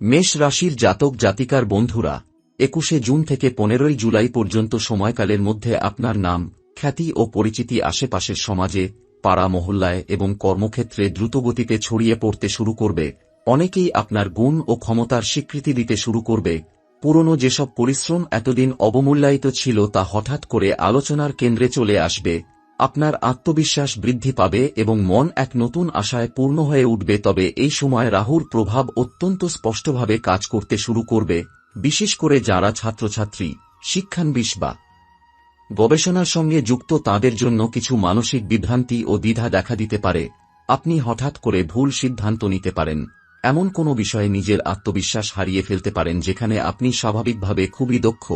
মেষ রাশির জাতক জাতিকার বন্ধুরা, একুশে জুন থেকে পনেরোই জুলাই পর্যন্ত সময়কালের মধ্যে আপনার নাম, খ্যাতি ও পরিচিতি আশেপাশের সমাজে, পাড়া মহল্লায় এবং কর্মক্ষেত্রে দ্রুতগতিতে ছড়িয়ে পড়তে শুরু করবে। অনেকেই আপনার গুণ ও ক্ষমতার স্বীকৃতি দিতে শুরু করবে। পুরনো যেসব পরিশ্রম এতদিন অবমূল্যায়িত ছিল তা হঠাৎ করে আলোচনার কেন্দ্রে চলে আসবে। আপনার আত্মবিশ্বাস বৃদ্ধি পাবে এবং মন এক নতুন আশায় পূর্ণ হয়ে উঠবে। তবে এই সময় রাহুর প্রভাব অত্যন্ত স্পষ্টভাবে কাজ করতে শুরু করবে, বিশেষ করে যারা ছাত্রছাত্রী, শিক্ষানবিশ বা গবেষণার সঙ্গে যুক্ত তাদের জন্য কিছু মানসিক বিভ্রান্তি ও দ্বিধা দেখা দিতে পারে। আপনি হঠাৎ করে ভুল সিদ্ধান্ত নিতে পারেন। এমন কোনো বিষয়ে নিজের আত্মবিশ্বাস হারিয়ে ফেলতে পারেন যেখানে আপনি স্বাভাবিকভাবে খুবই দক্ষ।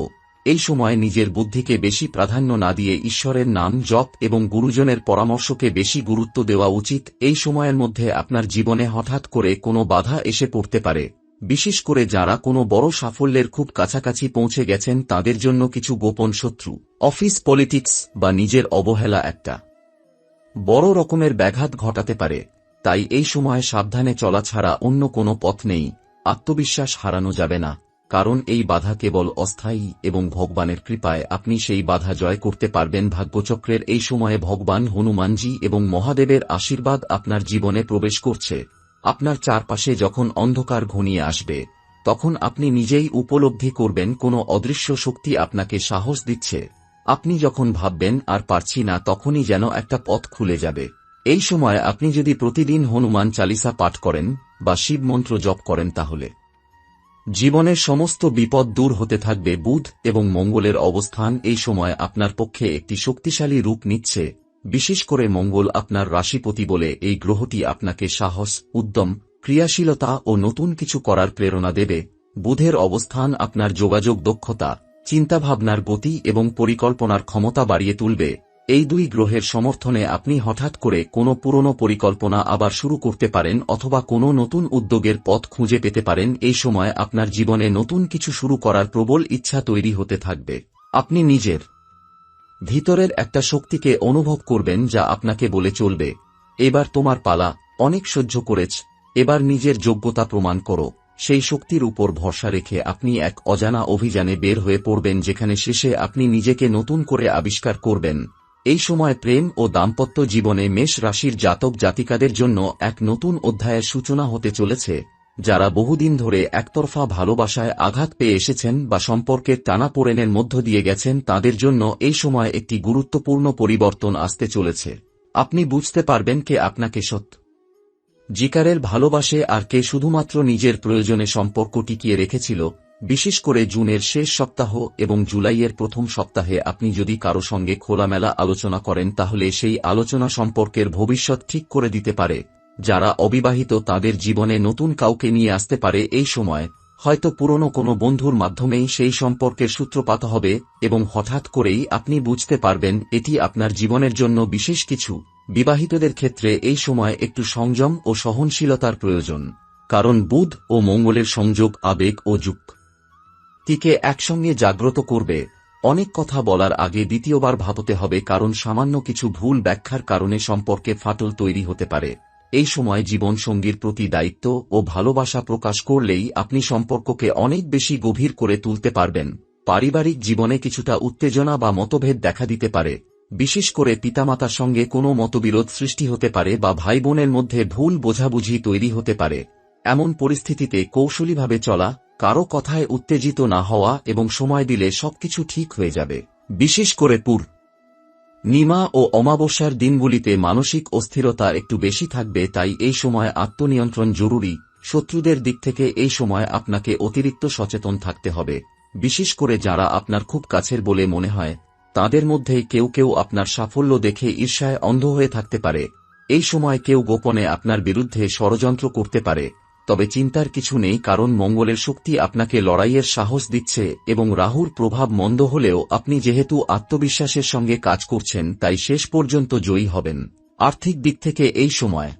এই সময় নিজের বুদ্ধিকে বেশি প্রাধান্য না দিয়ে ঈশ্বরের নাম জপ এবং গুরুজনের পরামর্শকে বেশি গুরুত্ব দেওয়া উচিত, এই সময়ের মধ্যে আপনার জীবনে হঠাৎ করে কোনো বাধা এসে পড়তে পারে। বিশেষ করে যারা কোনো বড় সাফল্যের খুব কাছাকাছি পৌঁছে গেছেন, তাদের জন্য কিছু গোপন শত্রু, অফিস পলিটিক্স বা নিজের অবহেলা একটা বড় রকমের ব্যাঘাত ঘটাতে পারে। তাই এই সময় সাবধানে চলা ছাড়া অন্য কোনো পথ নেই, আত্মবিশ্বাস হারানো যাবে না। কারণ এই বাধা কেবল অস্থায়ী এবং ভগবানের কৃপায় আপনি সেই বাধা জয় করতে পারবেন। ভাগ্যচক্রের এই সময়ে ভগবান হনুমানজি এবং মহাদেবের আশীর্বাদ আপনার জীবনে প্রবেশ করছে। আপনার চারপাশে যখন অন্ধকার ঘনিয়ে আসবে, তখন আপনি নিজেই উপলব্ধি করবেন কোনো অদৃশ্য শক্তি আপনাকে সাহস দিচ্ছে। আপনি যখন ভাববেন, আর পারছি না, তখনই যেন একটা পথ খুলে যাবে। এই সময় আপনি যদি প্রতিদিন হনুমান চালিসা পাঠ করেন বা শিব মন্ত্র জপ করেন তাহলে। জীবনের সমস্ত বিপদ দূর হতে থাকবে বুধ এবং মঙ্গলের অবস্থান এই সময় আপনার পক্ষে একটি শক্তিশালী রূপ নিচ্ছে। বিশেষ করে মঙ্গল আপনার রাশিপতি বলে এই গ্রহটি আপনাকে সাহস, উদ্যম, ক্রিয়াশীলতা ও নতুন কিছু করার প্রেরণা দেবে। বুধের অবস্থান আপনার যোগাযোগ দক্ষতা, চিন্তাভাবনার গতি এবং পরিকল্পনার ক্ষমতা বাড়িয়ে তুলবে। এই দুই গ্রহের সমর্থনে আপনি হঠাৎ করে কোনো পুরনো পরিকল্পনা আবার শুরু করতে পারেন অথবা কোনো নতুন উদ্যোগের পথ খুঁজে পেতে পারেন, এই সময় আপনার জীবনে নতুন কিছু শুরু করার প্রবল ইচ্ছা তৈরি হতে থাকবে। আপনি নিজের ভিতরের একটা শক্তিকে অনুভব করবেন যা আপনাকে বলে চলবে, এবার তোমার পালা অনেক সহ্য করেছ, এবার নিজের যোগ্যতা প্রমাণ করো। সেই শক্তির উপর ভরসা রেখে আপনি এক অজানা অভিযানে বের হয়ে পড়বেন, যেখানে শেষে আপনি নিজেকে নতুন করে আবিষ্কার করবেন। এই সময় প্রেম ও দাম্পত্য জীবনে মেষ রাশির জাতক জাতিকাদের জন্য এক নতুন অধ্যায়ের সূচনা হতে চলেছে, যারা বহুদিন ধরে একতরফা ভালোবাসায় আঘাত পেয়ে এসেছেন বা সম্পর্কের টানাপোড়েনের মধ্য দিয়ে গেছেন তাদের জন্য এই সময় একটি গুরুত্বপূর্ণ পরিবর্তন আসতে চলেছে। আপনি বুঝতে পারবেন কে আপনাকে সত্য জিকারের ভালোবাসে আর কে শুধুমাত্র নিজের প্রয়োজনে সম্পর্ক টিকিয়ে রেখেছিল বিশেষ করে জুনের শেষ সপ্তাহ এবং জুলাইয়ের প্রথম সপ্তাহে আপনি যদি কারও সঙ্গে খোলামেলা আলোচনা করেন তাহলে সেই আলোচনা সম্পর্কের ভবিষ্যৎ ঠিক করে দিতে পারে। যারা অবিবাহিত তাদের জীবনে নতুন কাউকে নিয়ে আসতে পারে এই সময়। হয়তো পুরনো কোনো বন্ধুর মাধ্যমেই সেই সম্পর্কের সূত্রপাত হবে এবং হঠাৎ করেই আপনি বুঝতে পারবেন এটি আপনার জীবনের জন্য বিশেষ কিছু। বিবাহিতদের ক্ষেত্রে এই সময় একটু সংযম ও সহনশীলতার প্রয়োজন। কারণ বুধ ও মঙ্গলের সংযোগ, আবেগ ও যুগ তিকে একসঙ্গে জাগ্রত করবে। অনেক কথা বলার আগে দ্বিতীয়বার ভাবতে হবে, কারণ সামান্য কিছু ভুল ব্যাখ্যার কারণে সম্পর্কে ফাটল তৈরি হতে পারে। এই সময় জীবন সঙ্গীর প্রতি দায়িত্ব ও ভালোবাসা প্রকাশ করলেই আপনি সম্পর্ককে অনেক বেশি গভীর করে তুলতে পারবেন। পারিবারিক জীবনে কিছুটা উত্তেজনা বা মতভেদ দেখা দিতে পারে। বিশেষ করে পিতামাতার সঙ্গে কোনো মতবিরোধ সৃষ্টি হতে পারে বা ভাই বোনের মধ্যে ভুল বোঝাবুঝি তৈরি হতে পারে। এমন পরিস্থিতিতে কৌশলীভাবে চলা কারও কথায় উত্তেজিত না হওয়া এবং সময় দিলে সবকিছু ঠিক হয়ে যাবে। বিশেষ করে পুর। নিমা ও অমাবস্যার দিনগুলিতে মানসিক অস্থিরতা একটু বেশি থাকবে, তাই এই সময় আত্মনিয়ন্ত্রণ জরুরি। শত্রুদের দিক থেকে এই সময় আপনাকে অতিরিক্ত সচেতন থাকতে হবে। বিশেষ করে যারা আপনার খুব কাছের বলে মনে হয়, তাদের মধ্যে কেউ কেউ আপনার সাফল্য দেখে ঈর্ষায় অন্ধ হয়ে থাকতে পারে। এই সময় কেউ গোপনে আপনার বিরুদ্ধে ষড়যন্ত্র করতে পারে। তবে চিন্তার কিছু নেই কারণ মঙ্গলের শক্তি আপনাকে লড়াইয়ের সাহস দিচ্ছে এবং রাহুর প্রভাব মন্দ হলেও আপনি যেহেতু আত্মবিশ্বাসের সঙ্গে কাজ করছেন, তাই শেষ পর্যন্ত জয়ী হবেন। আর্থিক দিক থেকে এই সময়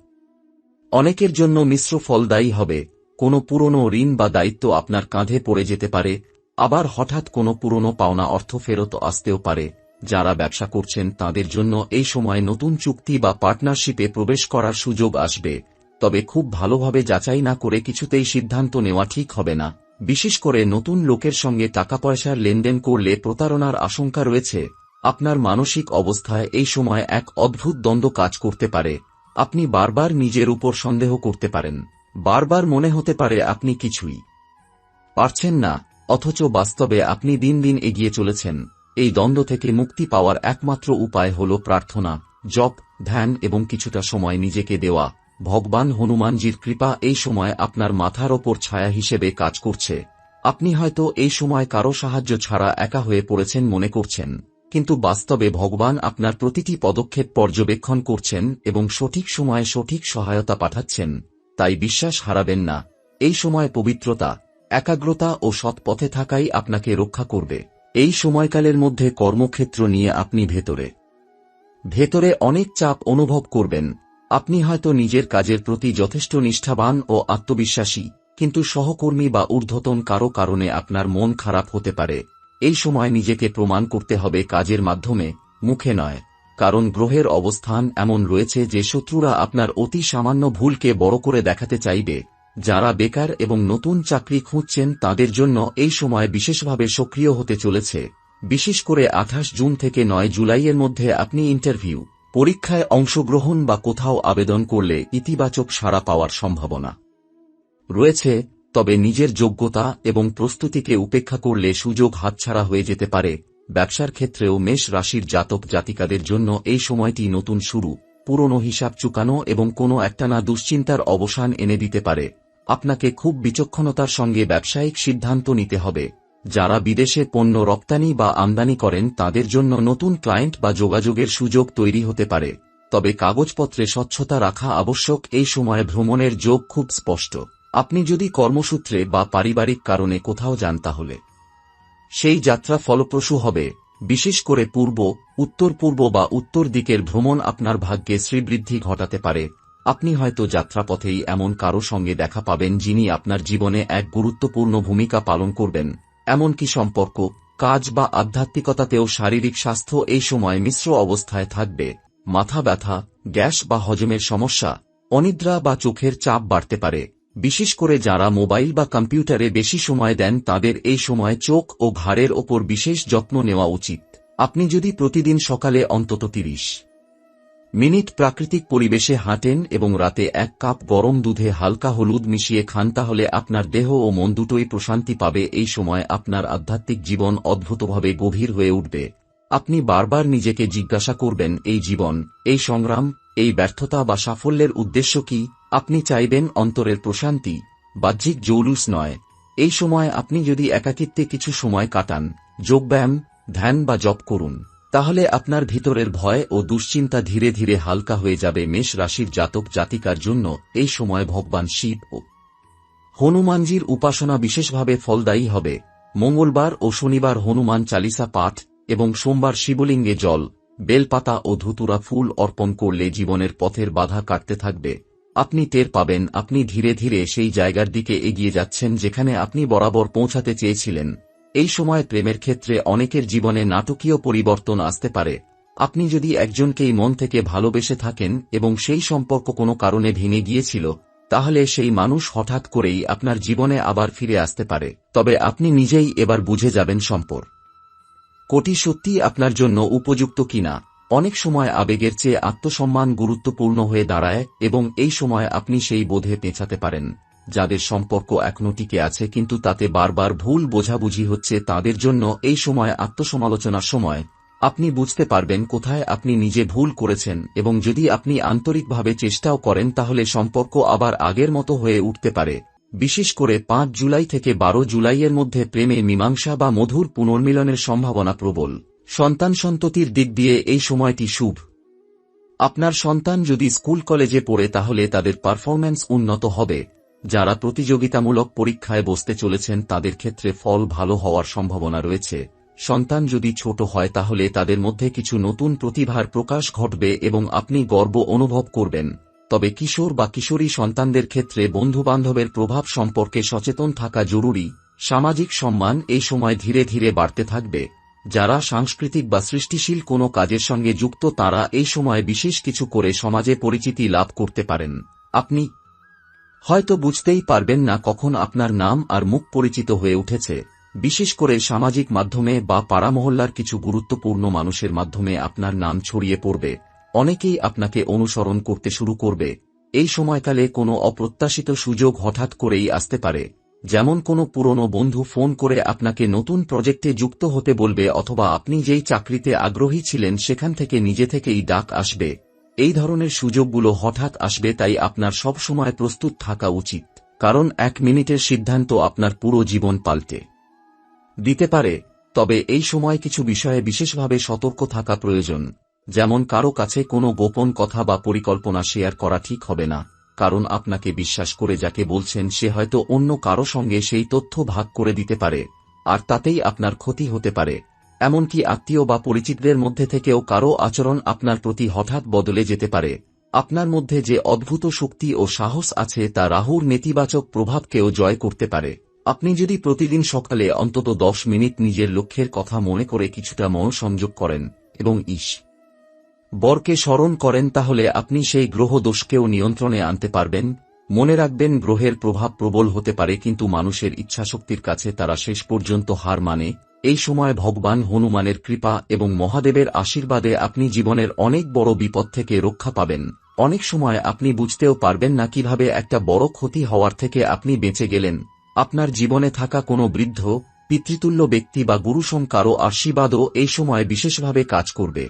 অনেকের জন্য মিশ্র ফলদায়ী হবে। কোনো পুরনো ঋণ বা দায়িত্ব আপনার কাঁধে পড়ে যেতে পারে। আবার হঠাৎ কোনো পুরনো পাওনা অর্থ ফেরত আসতেও পারে। যারা ব্যবসা করছেন, তাদের জন্য এই সময় নতুন চুক্তি বা পার্টনারশিপে প্রবেশ করার সুযোগ আসবে। তবে খুব ভালোভাবে যাচাই না করে কিছুতেই সিদ্ধান্ত নেওয়া ঠিক হবে না। বিশেষ করে নতুন লোকের সঙ্গে টাকা পয়সার লেনদেন করলে প্রতারণার আশঙ্কা রয়েছে। আপনার মানসিক অবস্থায় এই সময় এক অদ্ভুত দ্বন্দ্ব কাজ করতে পারে। আপনি বারবার নিজের উপর সন্দেহ করতে পারেন। বারবার মনে হতে পারে আপনি কিছুই পারছেন না, অথচ বাস্তবে আপনি দিন দিন এগিয়ে চলেছেন। এই দ্বন্দ্ব থেকে মুক্তি পাওয়ার একমাত্র উপায় হল প্রার্থনা, জপ, ধ্যান এবং কিছুটা সময় নিজেকে দেওয়া। ভগবান হনুমানজির কৃপা এই সময় আপনার মাথার ওপর ছায়া হিসেবে কাজ করছে। আপনি হয়তো এই সময় কারও সাহায্য ছাড়া একা হয়ে পড়েছেন মনে করছেন, কিন্তু বাস্তবে ভগবান আপনার প্রতিটি পদক্ষেপ পর্যবেক্ষণ করছেন এবং সঠিক সময়ে সঠিক সহায়তা পাঠাচ্ছেন, তাই বিশ্বাস হারাবেন না। এই সময় পবিত্রতা, একাগ্রতা ও সৎ পথে থাকাই আপনাকে রক্ষা করবে। এই সময়কালের মধ্যে কর্মক্ষেত্র নিয়ে আপনি ভেতরে ভেতরে অনেক চাপ অনুভব করবেন। আপনি হয়তো নিজের কাজের প্রতি যথেষ্ট নিষ্ঠাবান ও আত্মবিশ্বাসী, কিন্তু সহকর্মী বা ঊর্ধ্বতন কারও কারণে আপনার মন খারাপ হতে পারে। এই সময় নিজেকে প্রমাণ করতে হবে কাজের মাধ্যমে, মুখে নয়। কারণ গ্রহের অবস্থান এমন রয়েছে যে শত্রুরা আপনার অতি সামান্য ভুলকে বড় করে দেখাতে চাইবে। যারা বেকার এবং নতুন চাকরি খুঁজছেন তাদের জন্য এই সময় বিশেষভাবে সক্রিয় হতে চলেছে। বিশেষ করে আঠাশ জুন থেকে নয় জুলাইয়ের মধ্যে আপনি ইন্টারভিউ পরীক্ষায় অংশগ্রহণ বা কোথাও আবেদন করলে ইতিবাচক সাড়া পাওয়ার সম্ভাবনা। রয়েছে, তবে নিজের যোগ্যতা এবং প্রস্তুতিকে উপেক্ষা করলে সুযোগ হাতছাড়া হয়ে যেতে পারে। ব্যবসার ক্ষেত্রেও মেষ রাশির জাতক জাতিকাদের জন্য এই সময়টি নতুন শুরু। পুরনো হিসাব চুকানো এবং কোনো একটানা দুশ্চিন্তার অবসান এনে দিতে পারে। আপনাকে খুব বিচক্ষণতার সঙ্গে ব্যবসায়িক সিদ্ধান্ত নিতে হবে। যারা বিদেশে পণ্য রপ্তানি বা আমদানি করেন তাদের জন্য নতুন ক্লায়েন্ট বা যোগাযোগের সুযোগ তৈরি হতে পারে। তবে কাগজপত্রে স্বচ্ছতা রাখা আবশ্যক, এই সময়ে ভ্রমণের যোগ খুব স্পষ্ট। আপনি যদি কর্মসূত্রে বা পারিবারিক কারণে কোথাও যান তাহলে। সেই যাত্রা ফলপ্রসূ হবে। বিশেষ করে পূর্ব, উত্তর পূর্ব বা উত্তর দিকের ভ্রমণ আপনার ভাগ্যে শ্রীবৃদ্ধি ঘটাতে পারে। আপনি হয়তো যাত্রাপথেই এমন কারও সঙ্গে দেখা পাবেন যিনি আপনার জীবনে এক গুরুত্বপূর্ণ ভূমিকা পালন করবেন। এমনকি সম্পর্ক, কাজ বা আধ্যাত্মিকতাতেও শারীরিক স্বাস্থ্য এই সময় মিশ্র অবস্থায় থাকবে, মাথা ব্যথা, গ্যাস বা হজমের সমস্যা, অনিদ্রা বা চোখের চাপ বাড়তে পারে, বিশেষ করে যারা মোবাইল বা কম্পিউটারে বেশি সময় দেন তাদের এই সময় চোখ ও ঘাড়ের ওপর বিশেষ যত্ন নেওয়া উচিত। আপনি যদি প্রতিদিন সকালে অন্তত তিরিশ মিনিট প্রাকৃতিক পরিবেশে হাঁটেন এবং রাতে এক কাপ গরম দুধে হালকা হলুদ মিশিয়ে খান তাহলে আপনার দেহ ও মন দুটোই প্রশান্তি পাবে। এই সময় আপনার আধ্যাত্মিক জীবন অদ্ভুতভাবে গভীর হয়ে উঠবে। আপনি বারবার নিজেকে জিজ্ঞাসা করবেন, এই জীবন, এই সংগ্রাম, এই ব্যর্থতা বা সাফল্যের উদ্দেশ্য কি? আপনি চাইবেন অন্তরের প্রশান্তি, বাহ্যিক জৌলুস নয়। এই সময় আপনি যদি একাকিত্বে কিছু সময় কাটান, যোগব্যায়াম, ধ্যান বা জপ করুন। তাহলে আপনার ভিতরের ভয় ও দুশ্চিন্তা ধীরে ধীরে হালকা হয়ে যাবে মেষ রাশির জাতক জাতিকার জন্য এই সময় ভগবান শিব ও হনুমানজির উপাসনা বিশেষভাবে ফলদায়ী হবে। মঙ্গলবার ও শনিবার হনুমান চালিসা পাঠ এবং সোমবার শিবলিঙ্গে জল, বেলপাতা ও ধুতুরা ফুল অর্পণ করলে জীবনের পথের বাধা কাটতে থাকবে। আপনি টের পাবেন, আপনি ধীরে ধীরে সেই জায়গার দিকে এগিয়ে যাচ্ছেন যেখানে আপনি বরাবর পৌঁছাতে চেয়েছিলেন। এই সময় প্রেমের ক্ষেত্রে অনেকের জীবনে নাটকীয় পরিবর্তন আসতে পারে। আপনি যদি একজনকেই মন থেকে ভালোবেসে থাকেন এবং সেই সম্পর্ক কোনো কারণে ভেঙে গিয়েছিল, তাহলে সেই মানুষ হঠাৎ করেই আপনার জীবনে আবার ফিরে আসতে পারে। তবে আপনি নিজেই এবার বুঝে যাবেন সম্পর্ক কোটি সত্যি আপনার জন্য উপযুক্ত কিনা? অনেক সময় আবেগের চেয়ে আত্মসম্মান গুরুত্বপূর্ণ হয়ে দাঁড়ায় এবং এই সময় আপনি সেই বোধে পেঁচাতে পারেন। যাদের সম্পর্ক এখনও টিকে আছে কিন্তু তাতে বারবার ভুল বোঝাবুঝি হচ্ছে তাদের জন্য এই সময় আত্মসমালোচনার সময়। আপনি বুঝতে পারবেন কোথায় আপনি নিজে ভুল করেছেন এবং যদি আপনি আন্তরিকভাবে চেষ্টাও করেন তাহলে সম্পর্ক আবার আগের মতো হয়ে উঠতে পারে। বিশেষ করে পাঁচ জুলাই থেকে বারো জুলাইয়ের মধ্যে প্রেমে মীমাংসা বা মধুর পুনর্মিলনের সম্ভাবনা প্রবল। সন্তান সন্ততির দিক দিয়ে এই সময়টি শুভ। আপনার সন্তান যদি স্কুল কলেজে পড়ে তাহলে তাদের পারফরম্যান্স উন্নত হবে। যারা প্রতিযোগিতামূলক পরীক্ষায় বসতে চলেছেন তাদের ক্ষেত্রে ফল ভালো হওয়ার সম্ভাবনা রয়েছে। সন্তান যদি ছোট হয় তাহলে তাদের মধ্যে কিছু নতুন প্রতিভার প্রকাশ ঘটবে এবং আপনি গর্ব অনুভব করবেন। তবে কিশোর বা কিশোরী সন্তানদের ক্ষেত্রে বন্ধুবান্ধবের প্রভাব সম্পর্কে সচেতন থাকা জরুরি। সামাজিক সম্মান এই সময় ধীরে ধীরে বাড়তে থাকবে। যারা সাংস্কৃতিক বা সৃষ্টিশীল কোনো কাজের সঙ্গে যুক্ত তারা এই সময় বিশেষ কিছু করে সমাজে পরিচিতি লাভ করতে পারেন। আপনি হয়তো বুঝতেই পারবেন না কখন আপনার নাম আর মুখ পরিচিত হয়ে উঠেছে। বিশেষ করে সামাজিক মাধ্যমে বা পাড়ামহল্লার কিছু গুরুত্বপূর্ণ মানুষের মাধ্যমে আপনার নাম ছড়িয়ে পড়বে। অনেকেই আপনাকে অনুসরণ করতে শুরু করবে। এই সময়কালে কোনো অপ্রত্যাশিত সুযোগ হঠাৎ করেই আসতে পারে। যেমন কোনো পুরনো বন্ধু ফোন করে আপনাকে নতুন প্রজেক্টে যুক্ত হতে বলবে অথবা আপনি যেই চাকরিতে আগ্রহী ছিলেন সেখান থেকে নিজে থেকেই ডাক আসবে। এই ধরনের সুযোগগুলো হঠাৎ আসবে তাই আপনার সব সময় প্রস্তুত থাকা উচিত, কারণ এক মিনিটের সিদ্ধান্ত আপনার পুরো জীবন পাল্টে। দিতে পারে, তবে এই সময় কিছু বিষয়ে বিশেষভাবে সতর্ক থাকা প্রয়োজন, যেমন কারও কাছে কোনো গোপন কথা বা পরিকল্পনা শেয়ার করা ঠিক হবে না, কারণ আপনাকে বিশ্বাস করে যাকে বলছেন সে হয়তো অন্য কারও সঙ্গে সেই তথ্য ভাগ করে দিতে পারে, আর তাতেই আপনার ক্ষতি হতে পারে। এমনকি আত্মীয় বা পরিচিতদের মধ্যে থেকেও কারও আচরণ আপনার প্রতি হঠাৎ বদলে যেতে পারে। আপনার মধ্যে যে অদ্ভুত শক্তি ও সাহস আছে তা রাহুর নেতিবাচক প্রভাবকেও জয় করতে পারে। আপনি যদি প্রতিদিন সকালে অন্তত দশ মিনিট নিজের লক্ষ্যের কথা মনে করে কিছুটা মনোসংযোগ করেন এবং ইস, বরকে স্মরণ করেন তাহলে আপনি সেই গ্রহ দোষকেও নিয়ন্ত্রণে আনতে পারবেন। মনে রাখবেন গ্রহের প্রভাব প্রবল হতে পারে, কিন্তু মানুষের ইচ্ছাশক্তির কাছে তারা শেষ পর্যন্ত হার মানে এই সময় ভগবান হনুমানের কৃপা এবং মহাদেবের আশীর্বাদে আপনি জীবনের অনেক বড় বিপদ থেকে রক্ষা পাবেন। অনেক সময় আপনি বুঝতেও পারবেন না কীভাবে একটা বড় ক্ষতি হওয়ার থেকে আপনি বেঁচে গেলেন। আপনার জীবনে থাকা কোনো বৃদ্ধ, পিতৃতুল্য ব্যক্তি বা গুরুসং কারও আশীর্বাদও এই সময় বিশেষভাবে কাজ করবে।